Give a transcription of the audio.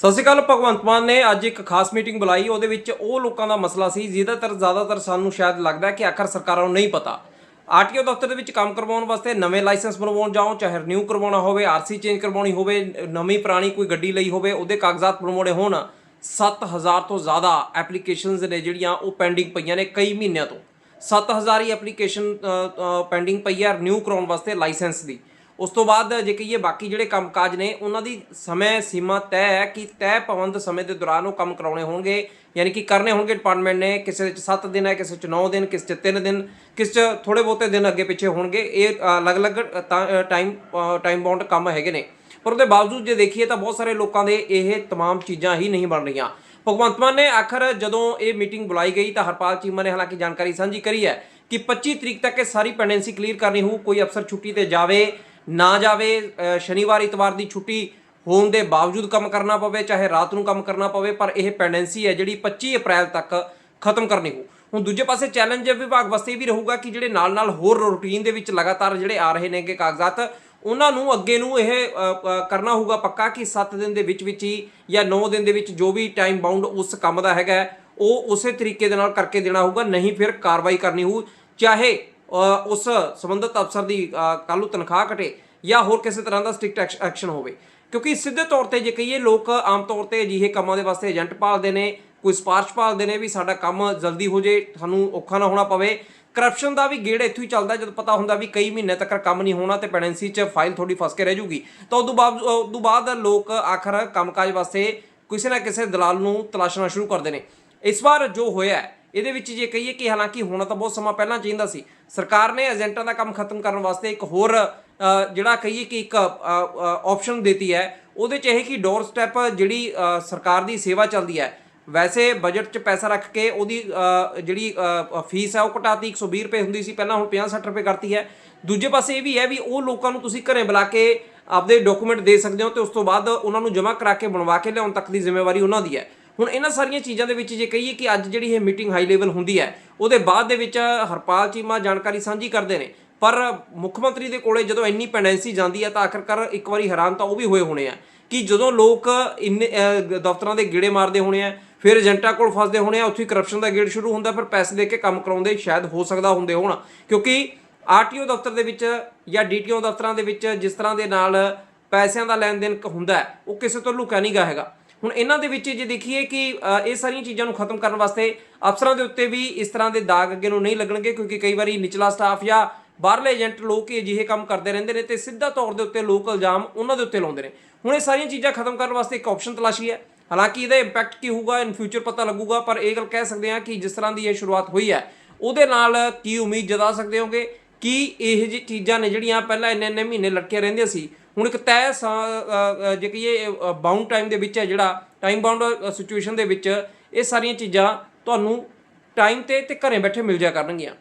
ਸਤਿ ਸ਼੍ਰੀ ਅਕਾਲ, ਭਗਵੰਤ ਮਾਨ ਨੇ ਅੱਜ ਇੱਕ ਖਾਸ ਮੀਟਿੰਗ ਬੁਲਾਈ। ਉਹਦੇ ਵਿੱਚ ਉਹ ਲੋਕਾਂ ਦਾ ਮਸਲਾ ਸੀ, ਜ਼ਿਆਦਾਤਰ ਜ਼ਿਆਦਾਤਰ ਸਾਨੂੰ ਸ਼ਾਇਦ ਲੱਗਦਾ ਕਿ ਆਖਰ ਸਰਕਾਰਾਂ ਨੂੰ ਨਹੀਂ ਪਤਾ। ਆਰਟੀਓ ਦਫ਼ਤਰ ਦੇ ਵਿੱਚ ਕੰਮ ਕਰਵਾਉਣ ਵਾਸਤੇ ਨਵੇਂ ਲਾਇਸੈਂਸ ਬਣਵਾਉਣ ਜਾਓ, ਚਾਹੇ ਰਿਨਿਊ ਕਰਵਾਉਣਾ ਹੋਵੇ ਆਰਸੀ ਚੇਂਜ ਕਰਵਾਉਣੀ ਹੋਵੇ, ਨਵੀਂ ਪੁਰਾਣੀ ਕੋਈ ਗੱਡੀ ਲਈ ਹੋਵੇ, ਉਹਦੇ ਕਾਗਜ਼ਾਤ ਬਣਵਾਉਣੇ ਹੋਣ। 7000 ਤੋਂ ਜ਼ਿਆਦਾ ਐਪਲੀਕੇਸ਼ਨਸ ਨੇ ਜਿਹੜੀਆਂ ਉਹ ਪੈਂਡਿੰਗ ਪਈਆਂ ਨੇ ਕਈ ਮਹੀਨਿਆਂ ਤੋਂ। 7000 ਹੀ ਐਪਲੀਕੇਸ਼ਨ ਪੈਂਡਿੰਗ ਪਈ ਹੈ ਰਿਨਿਊ ਕਰਾਉਣ ਵਾਸਤੇ ਲਾਇਸੈਂਸ ਦੀ। ਉਸ ਤੋਂ ਬਾਅਦ ਜੇ ਕਹੀਏ ਬਾਕੀ ਜਿਹੜੇ ਕੰਮਕਾਜ ਨੇ ਉਹਨਾਂ ਦੀ ਸਮੇਂ ਸੀਮਾ ਤੈਅ ਹੈ ਕਿ ਤੈਅ ਪਾਬੰਦ ਸਮੇਂ ਦੇ ਦੌਰਾਨ ਉਹ ਕੰਮ ਕਰਾਉਣੇ ਹੋਣਗੇ ਯਾਨੀ ਕਿ ਕਰਨੇ ਹੋਣਗੇ ਡਿਪਾਰਟਮੈਂਟ ਨੇ ਕਿਸੇ ਵਿੱਚ 7 ਦਿਨ ਹੈ ਕਿਸੇ ਵਿੱਚ 9 ਦਿਨ ਕਿਸੇ ਚ 3 ਦਿਨ ਕਿਸੇ ਚ ਥੋੜੇ ਬਹੁਤੇ ਦਿਨ ਅੱਗੇ ਪਿੱਛੇ ਹੋਣਗੇ ਇਹ ਅ, ਅਲੱਗ-ਅਲੱਗ ਟਾਈਮ ਟਾਈਮ ਬਾਉਂਡ ਕੰਮ ਹੈਗੇ ਨੇ ਪਰ ਉਹਦੇ ਬਾਵਜੂਦ ਜੇ ਦੇਖੀਏ ਤਾਂ ਬਹੁਤ ਸਾਰੇ ਲੋਕਾਂ ਦੇ ਇਹ तमाम ਚੀਜ਼ਾਂ ਹੀ ਨਹੀਂ ਬਣ ਰਹੀਆਂ ਭਗਵੰਤ ਮਾਨ ਨੇ ਆਖਰ ਜਦੋਂ ਇਹ ਮੀਟਿੰਗ ਬੁਲਾਈ ਗਈ ਤਾਂ ਹਰਪਾਲ ਚੀਮਾ ਨੇ ਹਾਲਾਂਕਿ ਜਾਣਕਾਰੀ ਸਾਂਝੀ ਕਰੀ ਹੈ ਕਿ 25 ਤਰੀਕ ਤੱਕ ਇਹ ਸਾਰੀ ਪੈਂਡੈਂਸੀ ਕਲੀਅਰ ਕਰਨੀ ਹੋਊ ਕੋਈ ਅਫਸਰ ਛੁੱਟੀ ਤੇ ਜਾਵੇ ਨਾ ਜਾਵੇ ਸ਼ਨੀਵਾਰ ਇਤਵਾਰ ਦੀ ਛੁੱਟੀ ਹੋਣ ਦੇ ਬਾਵਜੂਦ ਕੰਮ ਕਰਨਾ ਪਵੇ, ਚਾਹੇ ਰਾਤ ਨੂੰ ਕੰਮ ਕਰਨਾ ਪਵੇ, ਪਰ ਇਹ ਪੈਂਡੈਂਸੀ ਹੈ ਜਿਹੜੀ 25 ਅਪ੍ਰੈਲ ਤੱਕ ਖਤਮ ਕਰਨੀ ਹੋ ਹੁਣ ਦੂਜੇ ਪਾਸੇ ਚੈਲੰਜ ਵਿਭਾਗ ਵਾਸਤੇ ਇਹ ਵੀ ਰਹੂਗਾ ਕਿ ਜਿਹੜੇ ਨਾਲ-ਨਾਲ ਹੋਰ ਰੂਟੀਨ ਦੇ ਵਿੱਚ ਲਗਾਤਾਰ ਜਿਹੜੇ ਆ ਰਹੇ ਨੇਗੇ ਕਾਗਜ਼ਾਤ, ਉਹਨਾਂ ਨੂੰ ਅੱਗੇ ਨੂੰ ਇਹ ਕਰਨਾ ਹੋਊਗਾ ਪੱਕਾ ਕਿ 7 ਦਿਨ ਦੇ ਵਿੱਚ ਵਿੱਚ ਹੀ ਜਾਂ 9 ਦਿਨ ਦੇ ਵਿੱਚ ਜੋ ਵੀ ਟਾਈਮ ਬਾਉਂਡ ਉਸ ਕੰਮ ਦਾ ਹੈਗਾ ਉਹ ਉਸੇ ਤਰੀਕੇ ਦੇ ਨਾਲ ਕਰਕੇ ਦੇਣਾ ਹੋਊਗਾ, ਨਹੀਂ ਫਿਰ ਕਾਰਵਾਈ ਕਰਨੀ ਹੋਊ, ਚਾਹੇ ਉਸ ਸੰਬੰਧਿਤ ਅਫਸਰ ਦੀ ਕੱਲ੍ਹ ਨੂੰ ਤਨਖਾਹ ਘਟੇ ਜਾਂ ਹੋਰ ਕਿਸੇ ਤਰ੍ਹਾਂ ਦਾ ਸਟ੍ਰਿਕਟ ਐਕਸ਼ਨ ਹੋਵੇ। ਕਿਉਂਕਿ ਸਿੱਧੇ ਤੌਰ ਤੇ ਜੇ ਕਹੀਏ, ਲੋਕ ਆਮ ਤੌਰ ਤੇ ਅਜਿਹੇ ਕੰਮਾਂ ਦੇ ਵਾਸਤੇ ਏਜੰਟ ਭਾਲਦੇ ਨੇ, ਕੋਈ ਸਪਾਰਸ਼ ਭਾਲਦੇ ਨੇ ਵੀ ਸਾਡਾ ਕੰਮ ਜਲਦੀ ਹੋ ਜੇ, ਸਾਨੂੰ ਔਖਾ ਨਾ ਹੋਣਾ ਪਵੇ। ਕਰਪਸ਼ਨ ਦਾ ਵੀ ਗੇੜ ਇੱਥੋਂ ਹੀ ਚੱਲਦਾ, ਜਦੋਂ ਪਤਾ ਹੁੰਦਾ ਵੀ ਕਈ ਮਹੀਨੇ ਤੱਕ ਕੰਮ ਨਹੀਂ ਹੋਣਾ ਤੇ ਪੈਂਡੈਂਸੀ 'ਚ ਫਾਈਲ ਥੋੜੀ ਫਸ ਕੇ ਰਹਿ ਜੂਗੀ। ਤਾਂ ਉਦੋਂ ਬਾਅਦ ਉਦੋਂ ਬਾਅਦ ਲੋਕ ਆਖਰ ਕੰਮਕਾਜ ਵਾਸਤੇ ਕਿਸੇ ਨਾ ਕਿਸੇ ਦਲਾਲ ਨੂੰ ਤਲਾਸ਼ਣਾ ਸ਼ੁਰੂ ਕਰਦੇ ਨੇ। ਇਸ ਵਾਰ ਜੋ ਹੋਇਆ ਇਹਦੇ ਵਿੱਚ ਜੇ ਕਹੀਏ ਕਿ ਹਾਲਾਂਕਿ ਹੋਣਾ ਤਾਂ ਬਹੁਤ ਸਮਾਂ ਪਹਿਲਾਂ ਚਾਹੀਦਾ ਸੀ, ਸਰਕਾਰ ਨੇ ਏਜੰਟਾਂ ਦਾ ਕੰਮ ਖਤਮ ਕਰਨ ਵਾਸਤੇ ਇੱਕ ਹੋਰ ਜਿਹੜਾ ਕਹੀਏ ਕਿ ਇੱਕ ਆਪਸ਼ਨ ਦਿੱਤੀ ਹੈ, ਉਹਦੇ ਚ ਇਹ ਕਿ ਡੋਰ ਸਟੈਪ ਜਿਹੜੀ ਸਰਕਾਰ ਦੀ ਸੇਵਾ ਚੱਲਦੀ ਹੈ। ਵੈਸੇ ਬਜਟ 'ਚ ਪੈਸਾ ਰੱਖ ਕੇ ਉਹਦੀ ਜਿਹੜੀ ਫੀਸ ਹੈ ਉਹ ਘਟਾਤੀ 120 ਰੁਪਏ ਹੁੰਦੀ ਸੀ, ਪਹਿਲਾਂ ਹੁਣ 50-60 ਰੁਪਏ ਕਰਤੀ ਹੈ। ਦੂਜੇ ਪਾਸੇ ਇਹ ਵੀ ਹੈ ਵੀ ਉਹ ਲੋਕਾਂ ਨੂੰ ਤੁਸੀਂ ਘਰੇ ਬੁਲਾ ਕੇ ਆਪਦੇ ਡਾਕੂਮੈਂਟ ਦੇ ਸਕਦੇ ਹੋ ਤੇ ਉਸ ਤੋਂ ਬਾਅਦ ਉਹਨਾਂ ਨੂੰ ਜਮ੍ਹਾਂ ਕਰਾ ਕੇ ਬਣਵਾ ਕੇ ਲਿਆਉਣ ਤੱਕ ਦੀ ਜ਼ਿੰਮੇਵਾਰੀ ਉਹਨਾਂ ਦੀ ਹੈ। ਹੁਣ ਇਹਨਾਂ ਸਾਰੀਆਂ ਚੀਜ਼ਾਂ ਦੇ ਵਿੱਚ ਜੇ ਕਹੀਏ ਕਿ ਅੱਜ ਜਿਹੜੀ ਇਹ ਮੀਟਿੰਗ ਹਾਈ ਲੈਵਲ ਹੁੰਦੀ ਹੈ, ਉਹਦੇ ਬਾਅਦ ਦੇ ਵਿੱਚ ਹਰਪਾਲ ਚੀਮਾ ਜਾਣਕਾਰੀ ਸਾਂਝੀ ਕਰਦੇ ਨੇ। ਪਰ ਮੁੱਖ ਮੰਤਰੀ ਦੇ ਕੋਲੇ ਜਦੋਂ ਇੰਨੀ ਪੈਂਡੈਂਸੀ ਜਾਂਦੀ ਹੈ ਤਾਂ ਆਖਰਕਾਰ ਇੱਕ ਵਾਰੀ ਹੈਰਾਨ ਤਾਂ ਉਹ ਵੀ ਹੋਏ ਹੋਣੇ ਆ ਕਿ ਜਦੋਂ ਲੋਕ ਇੰਨੇ ਦਫ਼ਤਰਾਂ ਦੇ ਗੇੜੇ ਮਾਰਦੇ ਹੋਣੇ ਆ, ਫਿਰ ਏਜੰਟਾਂ ਕੋਲ ਫਸਦੇ ਹੋਣੇ ਆ, ਉੱਥੇ ਕਰਪਸ਼ਨ ਦਾ ਗੇੜ ਸ਼ੁਰੂ ਹੁੰਦਾ, ਫਿਰ ਪੈਸੇ ਦੇ ਕੇ ਕੰਮ ਕਰਾਉਂਦੇ ਸ਼ਾਇਦ ਹੋ ਸਕਦਾ ਹੁੰਦੇ ਹੋਣ। ਕਿਉਂਕਿ ਆਰਟੀਓ ਦਫ਼ਤਰ ਦੇ ਵਿੱਚ ਜਾਂ ਡੀਟੀਓ ਦਫ਼ਤਰਾਂ ਦੇ ਵਿੱਚ ਜਿਸ ਤਰ੍ਹਾਂ ਦੇ ਨਾਲ ਪੈਸਿਆਂ ਦਾ ਲੈਣ ਦੇਣ ਹੁੰਦਾ ਉਹ ਕਿਸੇ ਤੋਂ ਲੁਕਿਆ ਨਹੀਂ ਗਾ ਹੈਗਾ। ਹੁਣ ਇਹਨਾਂ ਦੇ ਵਿੱਚ ਜੇ ਦੇਖੀਏ ਕਿ ਇਹ ਸਾਰੀਆਂ ਚੀਜ਼ਾਂ ਨੂੰ ਖਤਮ ਕਰਨ ਵਾਸਤੇ ਅਫਸਰਾਂ ਦੇ ਉੱਤੇ ਵੀ ਇਸ ਤਰ੍ਹਾਂ ਦੇ ਦਾਗ ਅੱਗੇ ਨੂੰ ਨਹੀਂ ਲੱਗਣਗੇ, ਕਿਉਂਕਿ ਕਈ ਵਾਰੀ ਨਿਚਲਾ ਸਟਾਫ ਜਾਂ ਬਾਹਰਲੇ ਏਜੰਟ ਲੋਕ ਹੀ ਅਜਿਹੇ ਕੰਮ ਕਰਦੇ ਰਹਿੰਦੇ ਨੇ ਤੇ ਸਿੱਧਾ ਤੌਰ ਦੇ ਉੱਤੇ ਲੋਕ ਇਲਜ਼ਾਮ ਉਹਨਾਂ ਦੇ ਉੱਤੇ ਲਾਉਂਦੇ ਨੇ। ਹੁਣ ਇਹ ਸਾਰੀਆਂ ਚੀਜ਼ਾਂ ਖਤਮ ਕਰਨ ਵਾਸਤੇ ਇੱਕ ਆਪਸ਼ਨ ਤਲਾਸ਼ੀ ਹੈ। ਹਾਲਾਂਕਿ ਇਹਦਾ ਇੰਪੈਕਟ ਕੀ ਹੋਊਗਾ ਇਨ ਫਿਊਚਰ ਪਤਾ ਲੱਗੂਗਾ, ਪਰ ਇਹ ਗੱਲ ਕਹਿ ਸਕਦੇ ਹਾਂ ਕਿ ਜਿਸ ਤਰ੍ਹਾਂ ਦੀ ਇਹ ਸ਼ੁਰੂਆਤ ਹੋਈ ਹੈ, ਉਹਦੇ ਨਾਲ ਕੀ ਉਮੀਦ ਜਤਾ ਸਕਦੇ ਹੋਗੇ? ਕਿ ਇਹ ਜਿਹੀ ਚੀਜ਼ਾਂ ਨੇ ਜਿਹੜੀਆਂ ਪਹਿਲਾਂ ਇੰਨੇ ਇੰਨੇ ਮਹੀਨੇ ਲਟਕੀਆਂ ਰਹਿੰਦੀਆਂ ਸੀ? ਹੁਣ ਇੱਕ ਤੈਅ ਸਾ- ਜੇ ਕਹੀਏ ਬਾਉਂਡ ਟਾਈਮ ਦੇ ਵਿੱਚ ਹੈ ਜਿਹੜਾ ਟਾਈਮ ਬਾਉਂਡ ਸਿਚੁਏਸ਼ਨ ਦੇ ਵਿੱਚ ਇਹ ਸਾਰੀਆਂ ਚੀਜ਼ਾਂ ਤੁਹਾਨੂੰ ਟਾਈਮ ਤੇ ਤੇ ਘਰੇ ਬੈਠੇ ਮਿਲ ਜਾ ਕਰਨਗੀਆਂ।